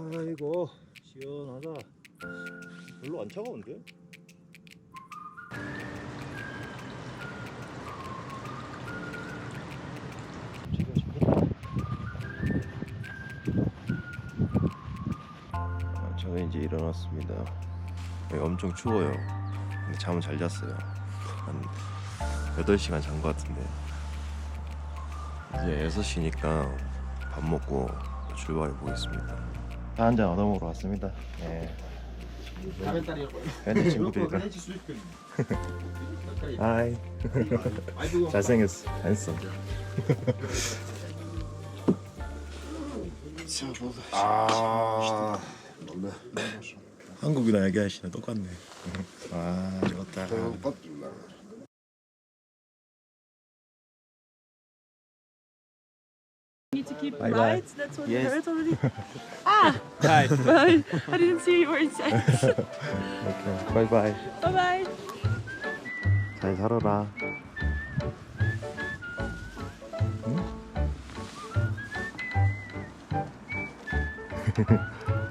아이고 시원하다. 별로 안 차가운데? 아, 저는 이제 일어났습니다. 엄청 추워요. 근데 잠은 잘 잤어요. 한 8시간 잔 것 같은데. 이제 6시니까 밥 먹고 출발해 보겠습니다. 한잔 얻어먹으러 왔습니다. 네. 현재 친구들이랑. 하이. 잘생겼어. 한썸. 아. 한국이랑 얘기하시는 똑같네. 아, 좋다. Need to keep Bye bye. right. That's what Yes. you heard already. ah, Hi. bye. I didn't see you were inside. 오케이. 바이바이. bye bye. 잘 살아라.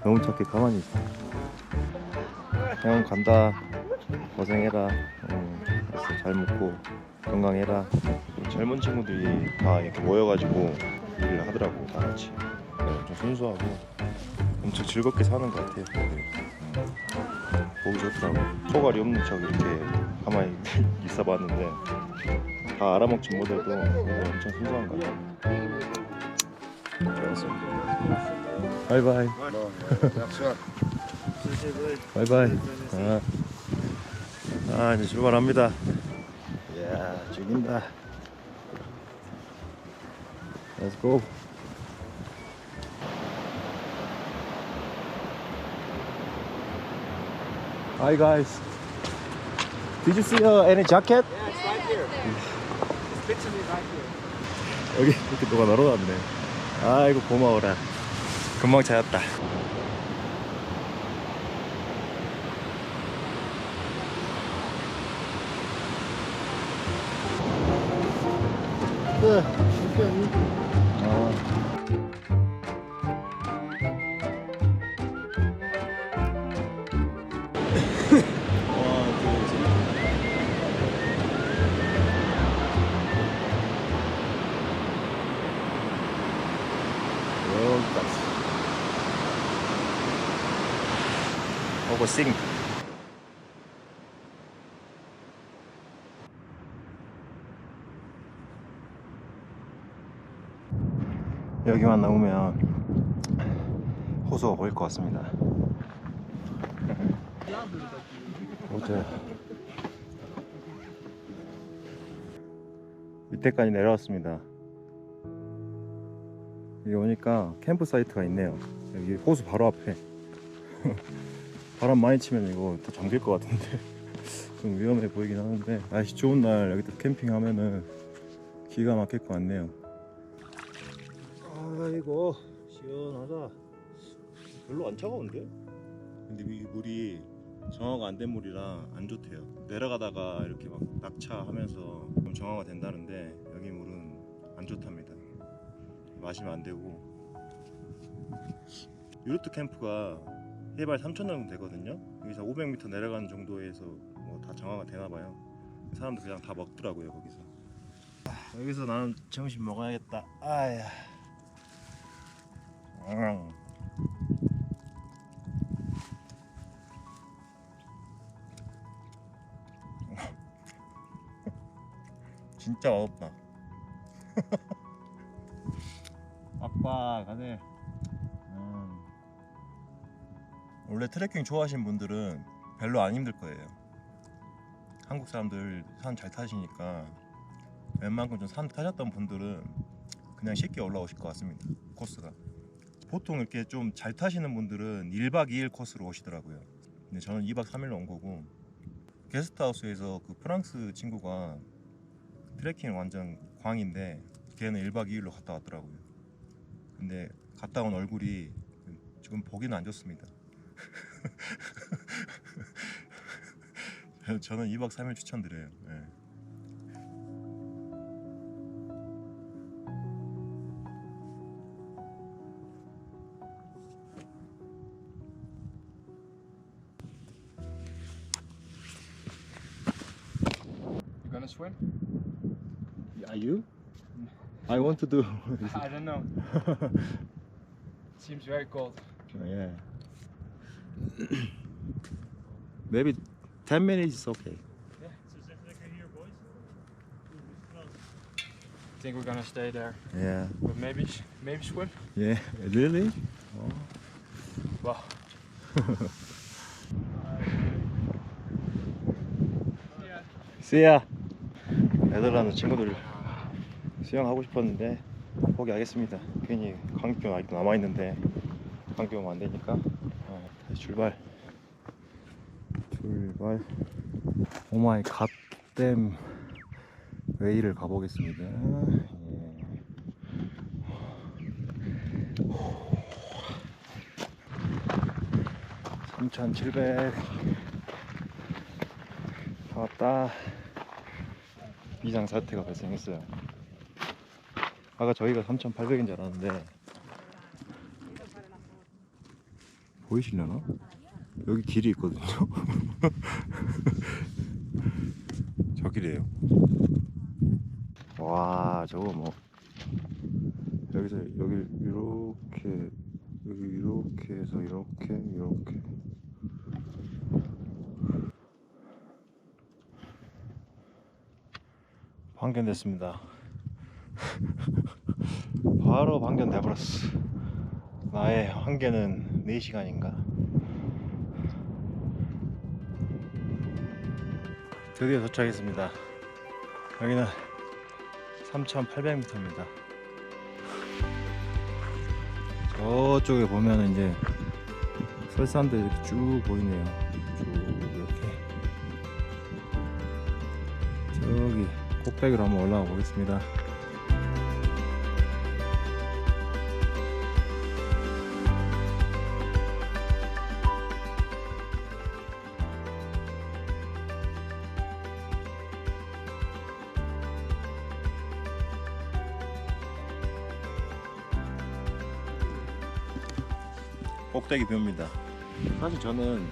너무 착해 가만히 있어. 형 간다. 고생해라. 응, 알았어. 잘 먹고 건강해라. 젊은 친구들이 다 이렇게 모여가지고 일을 하더라고 다 같이. 네, 좀 순수하고 엄청 즐겁게 사는 것 같아요. 네. 음. 보기 좋더라고. 소갈이 없는 척 이렇게 가만히 있어봤는데 다 알아먹지 못해도 그래도 엄청 순수한 것 같아요. 좋았습니다. 바이바이. 바이바이. 아, 아 이제 출발합니다. 이야 죽인다. Let's go. Hi guys. Did you see uh, any jacket? 여기 이렇게 누가 널어놨네. 아이고 고마워라. 금방 찾았다. 네. 아. 와, 그 여기까지. 오고 싱. 여기만 나오면 호수가 보일 것 같습니다. 어때? 밑에까지 내려왔습니다. 여기 오니까 캠프 사이트가 있네요. 여기 호수 바로 앞에. 바람 많이 치면 이거 또 잠길 것 같은데 좀 위험해 보이긴 하는데 날씨 좋은 날 여기서 캠핑하면은 기가 막힐 것 같네요. 아이고 시원하다. 별로 안 차가운데? 근데 이 물이 정화가 안 된 물이라 안 좋대요. 내려가다가 이렇게 막 낙차하면서 좀 정화가 된다는데 여기 물은 안 좋답니다. 마시면 안 되고 유로트 캠프가 해발 3천 정도 되거든요. 여기서 500m 내려가는 정도에서 뭐 다 정화가 되나 봐요. 사람들 그냥 다 먹더라고요 거기서. 아, 여기서 나는 점심 먹어야겠다. 아야. 응. 진짜 맛없다. 빡빡하네. 음. 원래 트레킹 좋아하시는 분들은 별로 안 힘들 거예요. 한국 사람들 산 잘 타시니까 웬만큼 좀 산 타셨던 분들은 그냥 쉽게 올라오실 것 같습니다. 코스가. 보통 이렇게 좀 잘 타시는 분들은 1박 2일 코스로 오시더라고요. 근데 저는 2박 3일로 온 거고 게스트하우스에서 그 프랑스 친구가 트레킹 완전 광인데 걔는 1박 2일로 갔다 왔더라고요. 근데 갔다 온 얼굴이 지금 보기는 안 좋습니다. 저는 2박 3일 추천드려요. I want to do. I don't know. Seems very cold. yeah. Maybe 10 minutes is okay. think we're gonna stay there, Yeah. but maybe maybe swim. Yeah. Really? Well, 씨야. 애들하는 친구들 수영하고 싶었는데 포기하겠습니다. 괜히 강비병 아직도 남아 있는데 강비 오면 안 되니까 어, 다시 출발. 출발. 오마이 갓댐 웨이를 가보겠습니다. 예. 3,700 다 왔다 비상 사태가 발생했어요 아까 저희가 3,800인 줄 알았는데. 보이시려나? 여기 길이 있거든요. 저 길이에요. 와 저거 뭐. 여기서 여기 이렇게 여기 이렇게 해서 이렇게 이렇게. 방견됐습니다. 바로 방견돼버렸어. 나의 한계는 4시간인가? 드디어 도착했습니다. 여기는 3,800m입니다. 저쪽에 보면 이제 설산들 이렇게 쭉 보이네요. 쭉 이렇게. 저기 꼭대기로 한번 올라가 보겠습니다. 꼭대기 뷰입니다. 사실 저는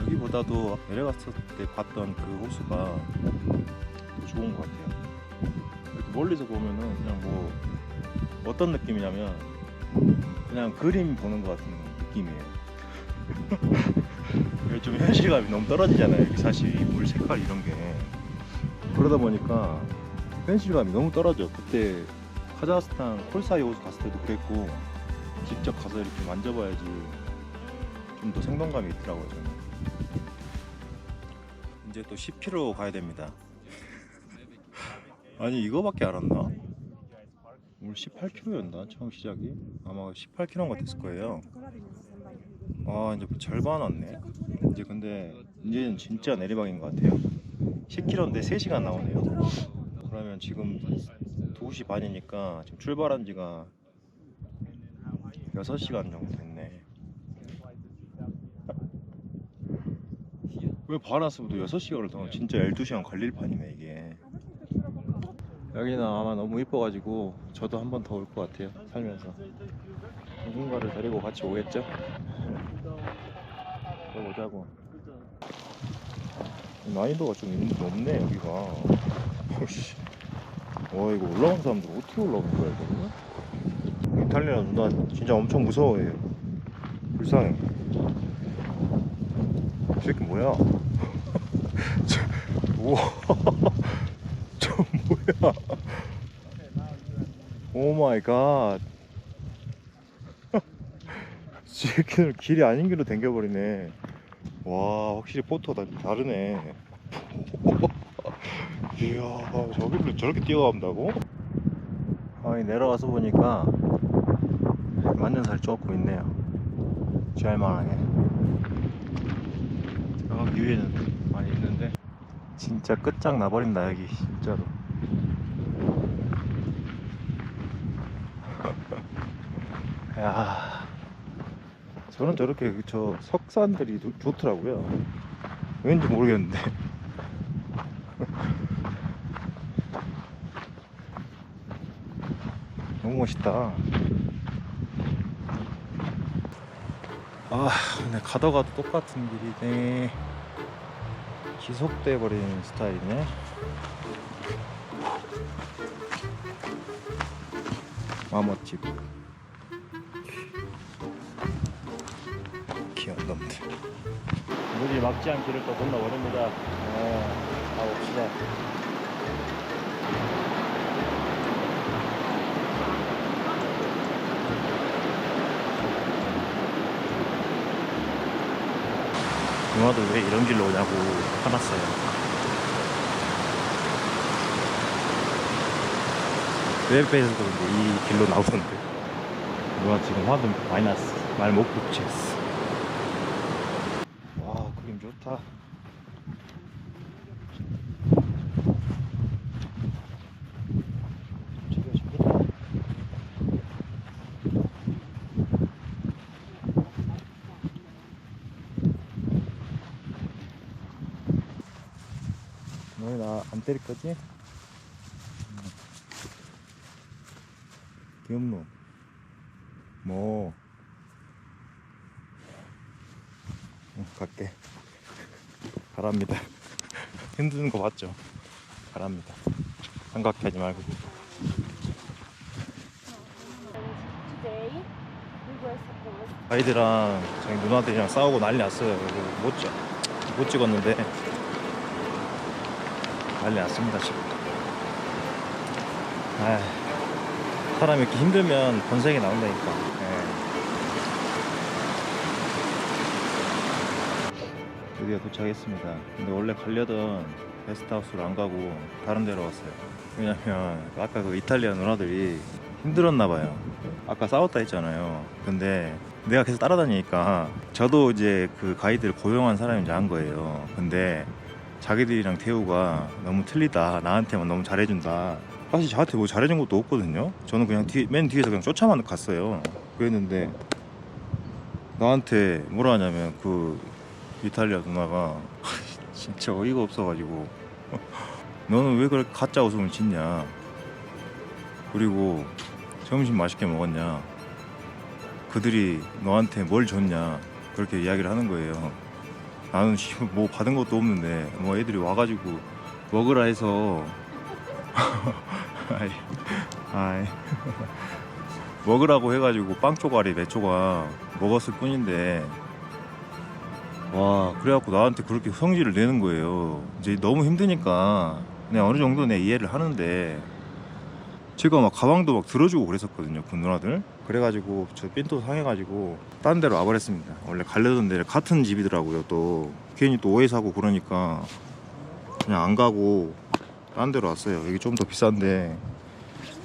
여기보다도 내려갔을 때 봤던 그 호수가 더 좋은 것 같아요. 이렇게 멀리서 보면은 그냥 뭐 어떤 느낌이냐면 그냥 그림 보는 것 같은 느낌이에요. 좀 현실감이 너무 떨어지잖아요. 사실 물 색깔 이런 게 그러다 보니까 현실감이 너무 떨어져. 그때 카자흐스탄 콜사이 호수 갔을 때도 그랬고 직접 가서 이렇게 만져봐야지 좀 더 생동감이 있더라고요. 저는. 이제 또 10km 가야 됩니다. 아니 이거밖에 안 왔나? 오늘 18km였나 처음 시작이? 아마 18km가 됐을 거예요. 아 이제 절반 왔네. 이제 근데 이제는 진짜 내리막인 것 같아요. 10km인데 3시간 나오네요. 그러면 지금 2시 반이니까 지금 출발한 지가 6시간 정도 됐네. 왜 바라스부터 6시간을 동안 진짜 12시간 걸릴 판이네 이게. 여기는 아마 너무 이뻐가지고 저도 한 번 더 올 것 같아요 살면서. 누군가를 데리고 같이 오겠죠? 그러보자고. 난이도가 좀 있는 높네 여기가. 와 이거 올라온 사람들 어떻게 올라오는 거야 이거 이탈리아 누나 진짜 엄청 무서워해요 불쌍해. 이 새끼 뭐야? 저, 우와 저 뭐야? 오 마이 갓 새끼들 길이 아닌 길로 댕겨버리네. 와 확실히 포토가 다. 다르네. 이야 저기를 저렇게 뛰어간다고? 아니 내려와서 보니까 맞는 살 조금 있네요. 쥐할만하게. 저기 위에는 많이 있는데. 진짜 끝장 나버린다 여기 진짜로. 야 저는 저렇게 저 석산들이 좋- 좋더라고요. 왠지 모르겠는데. 너무 멋있다 아 근데 가다 가도 똑같은 길이네 지속돼 버리는 스타일이네. 마멋집. 귀여운 놈들. 물이 막지 않기를 또 건너버립니다. 어, 가봅시다. 누나도 왜 이런 길로 오냐고 화났어요. 웹에서도 근데 이 길로 나오던데. 누나 지금 화도 났어. 말못 붙였어. 와, 그림 좋다. 저기요, 저기. 너희 나 안 때릴 거지? 귀엽노. 뭐. 응, 갈게. 가랍니다. 힘드는 거 맞죠? 가랍니다. 삼각해 하지 말고. 아이들랑 저희 누나들이랑 싸우고 난리 났어요. 못, 찍, 못 찍었는데 난리 났습니다 지금. 아 사람이 이렇게 힘들면 본색이 나온다니까. 예. 드디어 도착했습니다. 근데 원래 가려던 게스트하우스를 안 가고 다른 데로 왔어요. 왜냐면 아까 그 이탈리아 누나들이 힘들었나 봐요. 아까 싸웠다 했잖아요. 근데 내가 계속 따라다니니까 저도 이제 그 가이드를 고용한 사람인지 안 거예요. 근데 자기들이랑 태우가 너무 틀리다. 나한테만 너무 잘해준다. 사실 저한테 뭐 잘해준 것도 없거든요. 저는 그냥 뒤, 맨 뒤에서 그냥 쫓아만 갔어요. 그랬는데 나한테 뭐라 하냐면 그 이탈리아 누나가 진짜 어이가 없어가지고 너는 왜 그렇게 가짜 웃음을 짓냐? 그리고 점심 맛있게 먹었냐? 그들이 너한테 뭘 줬냐? 그렇게 이야기를 하는 거예요 나는 씨, 뭐 받은 것도 없는데 뭐 애들이 와가지고 먹으라 해서. 아이, 아이. 먹으라고 해가지고 빵 쪼가리 몇 조각 먹었을 뿐인데. 와 그래갖고 나한테 그렇게 성질을 내는 거예요. 이제 너무 힘드니까 그냥 어느 정도 내 이해를 하는데 제가 막 가방도 막 들어주고 그랬었거든요 그 누나들. 그래가지고 저 삔또 상해가지고 딴 데로 와버렸습니다. 원래 가려던 데를 같은 집이더라고요 또. 괜히 또 오해 사고 그러니까 그냥 안 가고 딴 데로 왔어요. 여기 좀 더 비싼데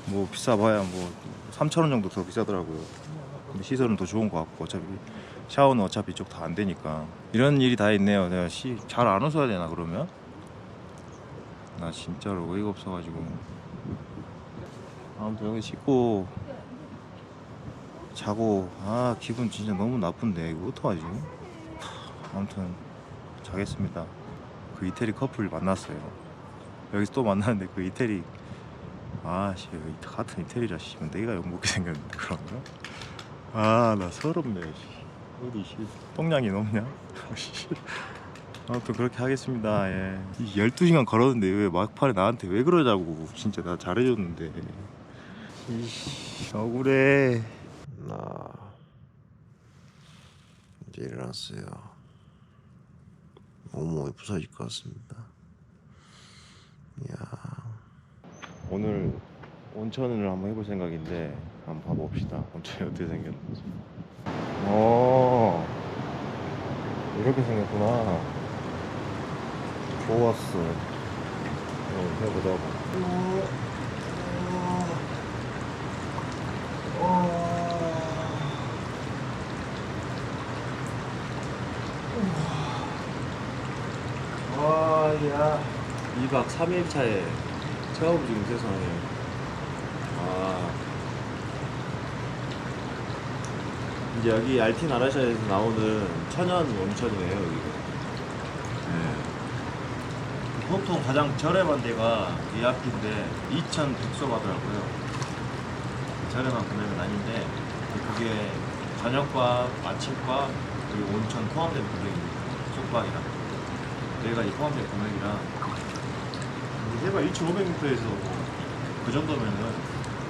뭐 비싸봐야 뭐 3천원 정도 더 비싸더라고요. 근데 시설은 더 좋은 것 같고 어차피 샤워는 어차피 이쪽 다 안 되니까. 이런 일이 다 있네요. 내가 시잘안 웃어야 되나 그러면? 나 진짜로 어이가 없어가지고 아무튼 여기 씻고 자고. 아 기분 진짜 너무 나쁜데 이거 어떡하지? 아무튼 자겠습니다. 그 이태리 커플 만났어요. 여기서 또 만났는데 그 이태리 아씨 같은 이태리라 씨면 내가 욕먹게 생겼는데 그런가 아 나 서럽네 씨. 어디 씨 똥량이 넘냐? 씨. 아무튼 그렇게 하겠습니다. 예. 이 12시간 걸었는데 왜 막판에 나한테 왜 그러자고 진짜 나 잘해줬는데 이씨 억울해. 나 이제 일어났어요. 몸이 부서질 것 같습니다. 야, 오늘 온천을 한번 해볼 생각인데 한번 봐봅시다. 온천이 어떻게 생겼는지. 어 이렇게 생겼구나. 좋았어. 어, 해보자고 와야 2박 3일 차에 처음 지금 세상에. 아. 이제 여기 알틴 아라샤에서 나오는 천연 온천이에요 여기가 네. 보통 가장 저렴한 데가 이 앞인데 2,100소 하더라고요. 저렴한 금액은 아닌데 그게 저녁밥, 아침밥 그리고 온천 포함된 금액입니다. 숙박이랑. 네 가지 포함된 금액이라 해발 2,500m에서 그 정도면은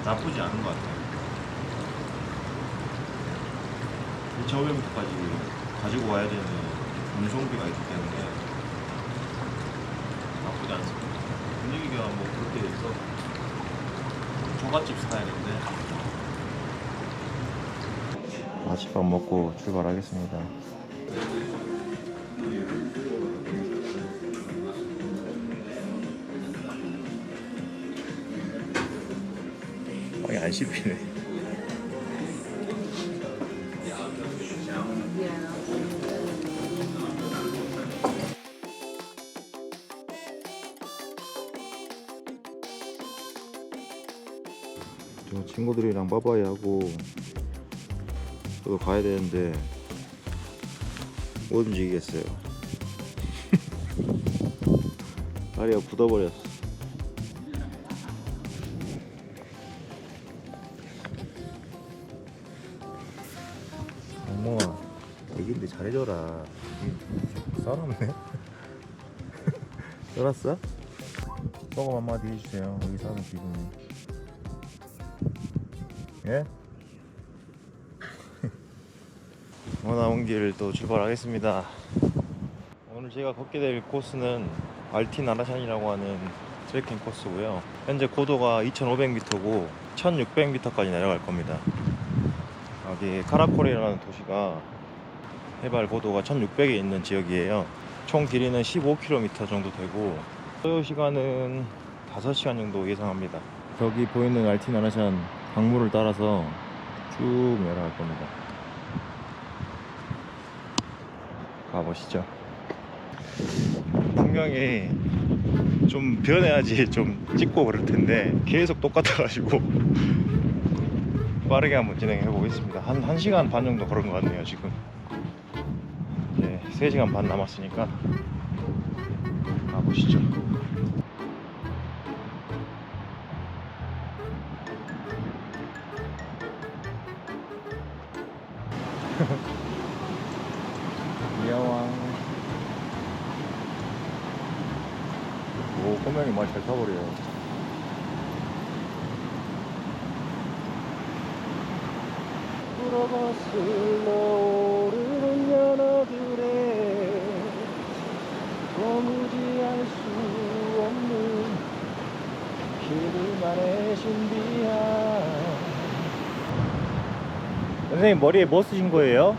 나쁘지 않은 것 같아요. 2,500m까지 가지고 와야 되는 운송비가 있기 때문에 나쁘지 않습니다. 분위기가 뭐 그렇게 해서 조갓집 스타일인데 아침밥 먹고 출발하겠습니다. 안 씹히네. 저 친구들이랑 빠바이 하고 저도 가야 되는데 못 움직이겠어요. 다리가 굳어버렸어. 잘해줘라. 썰었네. 썰었어? 소금 한마디 해주세요. 여기 사는 기분이. 예? 오늘 남은 길또 출발하겠습니다. 오늘 제가 걷게 될 코스는 알틴 아라샨이라고 하는 트레킹 코스고요. 현재 고도가 2,500m고 1,600m까지 내려갈 겁니다. 여기 카라코레라는 도시가 해발 고도가 1,600에 있는 지역이에요. 총 길이는 15km 정도 되고 소요 시간은 5시간 정도 예상합니다. 저기 보이는 알틴 아라샨 강물을 따라서 쭉 내려갈 겁니다. 가보시죠. 분명히 좀 변해야지 좀 찍고 그럴 텐데 계속 똑같아가지고 빠르게 한번 진행해 보겠습니다. 한 1시간 반 정도 걸은 것 같네요, 지금. 이제 3시간 반 남았으니까 가보시죠. 미야왕. 오, 꼬맹이 많이 잘 타버려요. 불어거슬러 오 도무지할 수 없는 길만의 신비한 선생님 머리에 뭐 쓰신 거예요?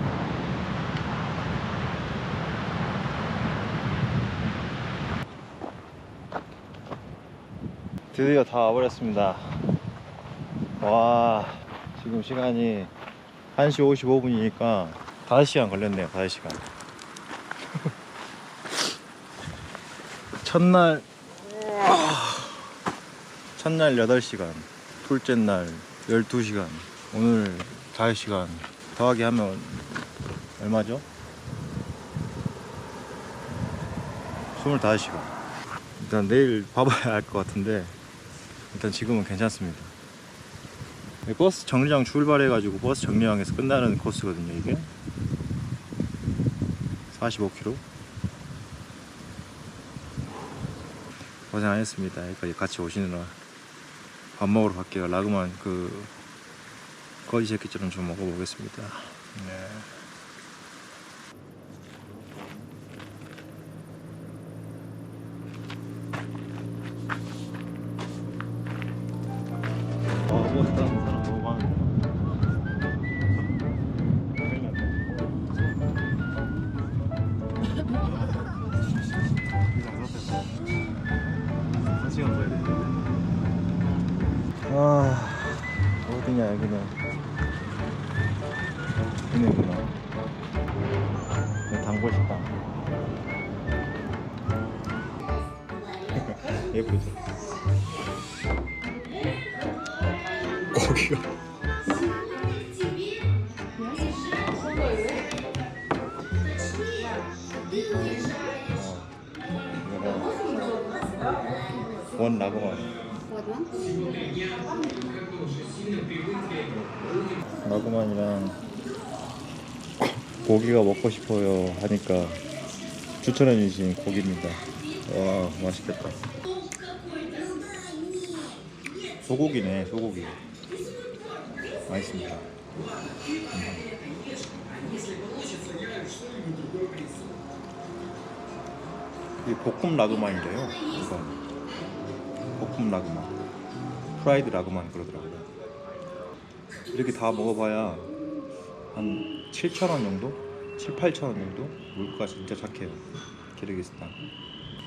드디어 다 와버렸습니다. 와, 지금 시간이 1시 55분이니까 5시간 걸렸네요, 5시간. 첫날, 첫날 8시간, 둘째 날 12시간, 오늘 5시간, 더하기 하면 얼마죠? 25시간. 일단 내일 봐봐야 할 것 같은데, 일단 지금은 괜찮습니다. 네, 버스 정류장 출발해가지고 버스 정류장에서 끝나는 코스거든요 이게 45km 고생하셨습니다. 여기까지 같이 오시느라 밥 먹으러 갈게요. 라그만 그 거지 새끼처럼 좀 먹어보겠습니다. 네. 원 라그만. 라그만이랑 고기가 먹고 싶어요 하니까 추천해 주신 고기입니다. 와 맛있겠다. 소고기네 소고기. 맛있습니다. 이 볶음 라그만이래요. 이건 볶음 라그만, 프라이드 라그만 그러더라고요. 이렇게 다 먹어봐야 한 7천 원 정도, 7, 8천 원 정도. 물가 진짜 착해요. 키르기스탄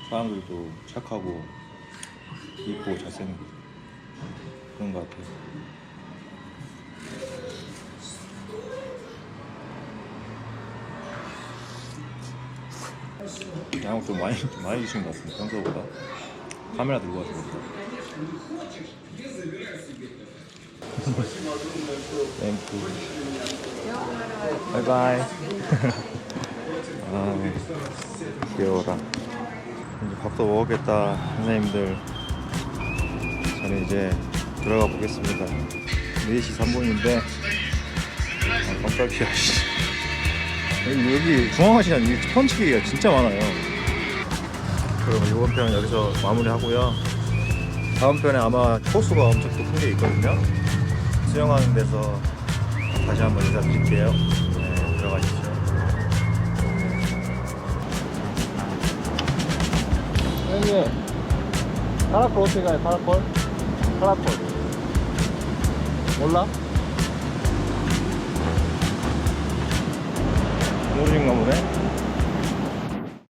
사람들도 착하고 이쁘고 잘생기고 그런 것 같아요. 양을 좀 많이 많이 주신 것 같습니다. 평소보다 카메라 들고 와서 그런가. 땡큐. 바이바이. 아, 귀여워라. 이제 밥도 먹었겠다, 선생님들. 저는 이제 들어가 보겠습니다. 4시 3분인데, 아, 깜짝이야, 씨. 여기, 여기 중앙아시안 이 펀치기가 진짜 많아요. 그럼 이번 편은 여기서 마무리하고요. 다음 편에 아마 호수가 엄청 또 큰 게 있거든요. 수영하는 데서 다시 한번 인사드릴게요. 네, 들어가십시오. 형님, 카라콜 어떻게 가요? 카라콜? 카라콜. 몰라? 모르는가 보네?